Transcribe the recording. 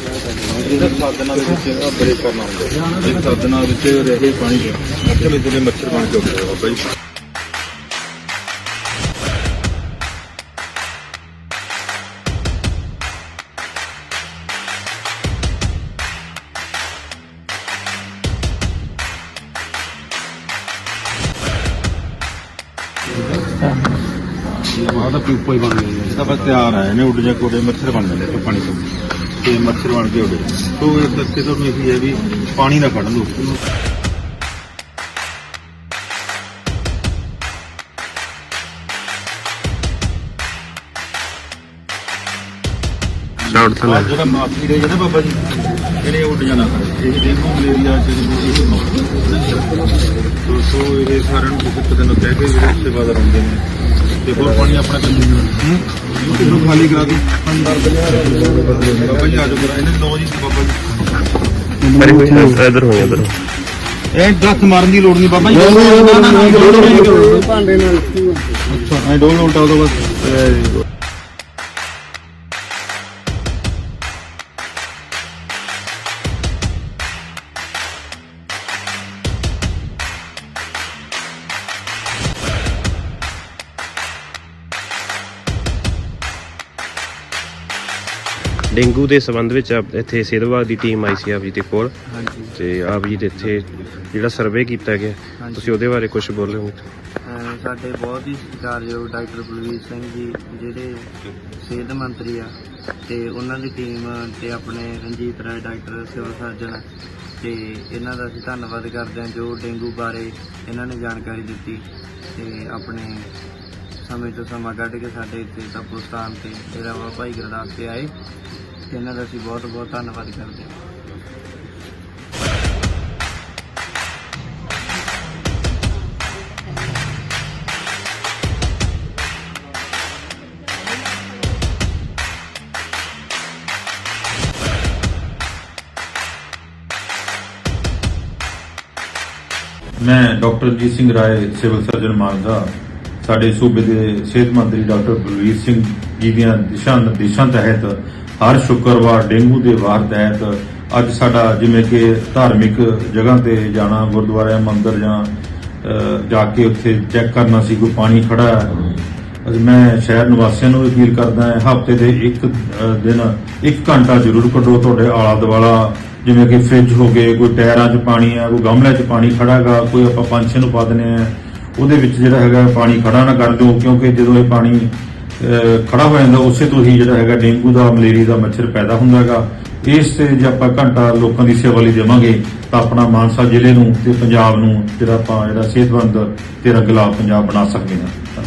ਦਿਨਾਂ ਨਾਲ ਵਿੱਚ ਆ ਬ੍ਰੇਕ ਕਰਨਾ ਹੁੰਦਾ ਇਹ ਸੱਤ ਦਿਨਾਂ ਵਿੱਚ ਰਹੇ ਪਾਣੀ ਚ ਮੱਛਰ ਜਿਹੜੇ ਮੱਛਰ ਬਣ ਕੇ ਉੱਠਦੇ ਬਾਬਾ ਜੀ ਆਹ ਤਾਂ ਪਿਊਪਾ ਹੀ ਬਣ ਗਿਆ ਇਹ ਤਾਂ ਬਸ ਤਿਆਰ ਆਏ ਨੇ, ਉੱਡ ਜਾ ਕੋਡੇ ਮੱਛਰ ਬਣ ਜਾਂਦੇ ਪਾਣੀ ਤੋਂ ਤੇ ਮੱਛਰ ਬਣ ਕੇ ਉੱਡ ਤੋਂ ਇਸ ਕਰਕੇ ਤੁਹਾਨੂੰ ਇਹ ਹੈ ਵੀ ਪਾਣੀ ਨਾ ਕੱਢ ਲਓ। ਆਹ ਜਿਹੜਾ ਮਾਫੀ ਦੇ ਜਿਹੜੇ ਬਾਬਾ ਜੀ ਇਹਨੇ ਉੱਡ ਜਾਣਾ ਇਹ ਡੇਂਗੂ ਮਲੇਰੀਆ ਜਿਹੜੇ ਇਹ ਸੋ ਇਹ ਸਾਰਿਆਂ ਨੂੰ ਬਹੁਤ ਦਿਨ ਕਹਿ ਕੇ ਜਿਹੜੇ ਸੇਵਾਦਾਰ ਹੁੰਦੇ ਨੇ। ਤੇ ਹੋਰ ਪਾਣੀ ਆਪਣਾ ਕੰਨੀ ਨੂੰ ਇਹਨੂੰ ਖਾਲੀ ਕਰਾ ਦੀ ਬਾਬਾ ਜੀ ਆਜੋ ਕਰਾ ਇਹਨੇ ਨੌ ਜੀ ਬਾਬਾ ਜੀ ਇਧਰ ਹੋ ਇਧਰ ਇਹ ਦਸ ਮਾਰਨ ਦੀ ਲੋੜ ਨਹੀਂ ਬਾਬਾ ਜੀ ਨਹੀਂ ਭਾਂਡੇ ਨਾਲ ਅੱਛਾ ਇਹ ਡੋਲ ਉਲਟਾ ਦੋ ਬਸ ਡੇਂਗੂ ਦੇ ਸੰਬੰਧ ਵਿੱਚ ਆਪ- ਇੱਥੇ ਸਿਹਤ ਵਿਭਾਗ ਦੀ ਟੀਮ ਆਈ ਸੀ ਆਪ ਜੀ ਦੇ ਕੋਲ। ਹਾਂਜੀ। ਤੇ ਆਪ ਜੀ ਦੇ ਇੱਥੇ ਜਿਹੜਾ ਸਰਵੇ ਕੀਤਾ ਗਿਆ ਹਾਂਜੀ। ਤੁਸੀਂ ਉਹਦੇ ਬਾਰੇ ਕੁਝ ਬੋਲੋਗੇ ਅਹ ਸਾਡੇ ਬਹੁਤ ਹੀ ਸਤਿਕਾਰਯੋਗ ਡਾਕਟਰ ਬਲਵੀਰ ਸਿੰਘ ਜੀ ਜਿਹੜੇ ਸਿਹਤ ਮੰਤਰੀ ਆ ਤੇ ਉਹਨਾਂ ਦੀ ਟੀਮ ਤੇ ਆਪਣੇ Ranjit Rai doctor civil surgeon ਤੇ ਇਹਨਾਂ ਦਾ ਅਸੀਂ ਧੰਨਵਾਦ ਕਰਦੇ ਹਾਂ ਜੋ ਡੇਂਗੂ ਬਾਰੇ ਇਹਨਾਂ ਨੇ ਜਾਣਕਾਰੀ ਦਿੱਤੀ ਤੇ ਆਪਣੇ ਸਮੇਂ ਤੋਂ ਸਮਾਂ ਕੱਢ ਕੇ ਸਾਡੇ ਇੱਥੇ ਤਪੋ ਸਥਾਨ ਤੇ ਡੇਰਾ ਬਾਬਾ ਭਾਈ ਗੁਰਦਾਸ ਤੇ ਆਏ। ਤੇ ਇਹਨਾਂ ਦਾ ਅਸੀਂ ਬਹੁਤ ਬਹੁਤ ਧੰਨਵਾਦ ਕਰਦੇ ਹਾਂ। ਮੈਂ doctor Jeet Singh Rai, civil surgeon Mansa ਸਾਡੇ ਸੂਬੇ ਦੇ ਸਿਹਤ ਮੰਤਰੀ ਡਾਕਟਰ ਬਲਵੀਰ ਸਿੰਘ ਜੀ ਦੀਆਂ ਦਿਸ਼ਾ ਨਿਰਦੇਸ਼ਾਂ ਤਹਿਤ ਹਰ ਸ਼ੁੱਕਰਵਾਰ ਡੇਂਗੂ ਦੇ ਵਾਰ ਤਹਿਤ ਅੱਜ ਸਾਡਾ ਜਿਵੇਂ ਕਿ ਧਾਰਮਿਕ ਜਗ੍ਹਾ ਤੇ ਜਾਣਾ, ਗੁਰਦੁਆਰਿਆਂ, ਮੰਦਿਰ ਜਾਂ ਜਾ ਕੇ ਉੱਥੇ ਚੈੱਕ ਕਰਨਾ ਸੀ, ਕੋਈ ਪਾਣੀ ਖੜਾ ਹੈ। ਅਸੀਂ ਮੈਂ ਸ਼ਹਿਰ ਨਿਵਾਸੀਆਂ ਨੂੰ ਅਪੀਲ ਕਰਦਾ ਹਾਂ, ਹਫ਼ਤੇ ਦੇ ਇੱਕ ਦਿਨ, ਇੱਕ ਘੰਟਾ ਜ਼ਰੂਰ ਕੱਢੋ ਤੁਹਾਡੇ ਆਲਾ ਦੁਆਲਾ ਜਿਵੇਂ ਕਿ ਫ੍ਰਿਜ ਹੋ ਗਏ, ਕੋਈ ਟਾਇਰਾਂ 'ਚ ਪਾਣੀ ਆ ਕੋਈ ਗਮਲੇ 'ਚ ਪਾਣੀ ਖੜਾ ਹੈਗਾ, ਕੋਈ ਆਪਾਂ ਪੰਛੀਆਂ ਨੂੰ ਪਾ ਦਿੰਦੇ ਆ ਉਹਦੇ ਵਿੱਚ ਜਿਹੜਾ ਹੈਗਾ, ਪਾਣੀ ਖੜਾ ਨਾ ਕਰ ਦਿਓ, ਕਿਉਂਕਿ ਜਦੋਂ ਇਹ ਪਾਣੀ ਖੜਾ ਹੋ ਜਾਂਦਾ, ਉਸੇ ਤੋਂ ਹੀ ਜਿਹੜਾ ਹੈਗਾ ਡੇਂਗੂ ਦਾ, ਮਲੇਰੀਆ ਦਾ ਮੱਛਰ ਪੈਦਾ ਹੁੰਦਾ ਹੈਗਾ। ਇਸ ਤੇ ਜੇ ਆਪਾਂ ਘੰਟਾ ਲੋਕਾਂ ਦੀ ਸੇਵਾ ਲਈ ਦੇਵਾਂਗੇ, ਤਾਂ ਆਪਣਾ ਮਾਨਸਾ ਜ਼ਿਲ੍ਹੇ ਨੂੰ ਤੇ ਪੰਜਾਬ ਨੂੰ ਜਿਹੜਾ ਆਪਾਂ ਜਿਹੜਾ ਸਿਹਤਮੰਦ ਤੇ ਰੰਗਲਾ ਪੰਜਾਬ ਬਣਾ ਸਕਦੇ ਹਾਂ।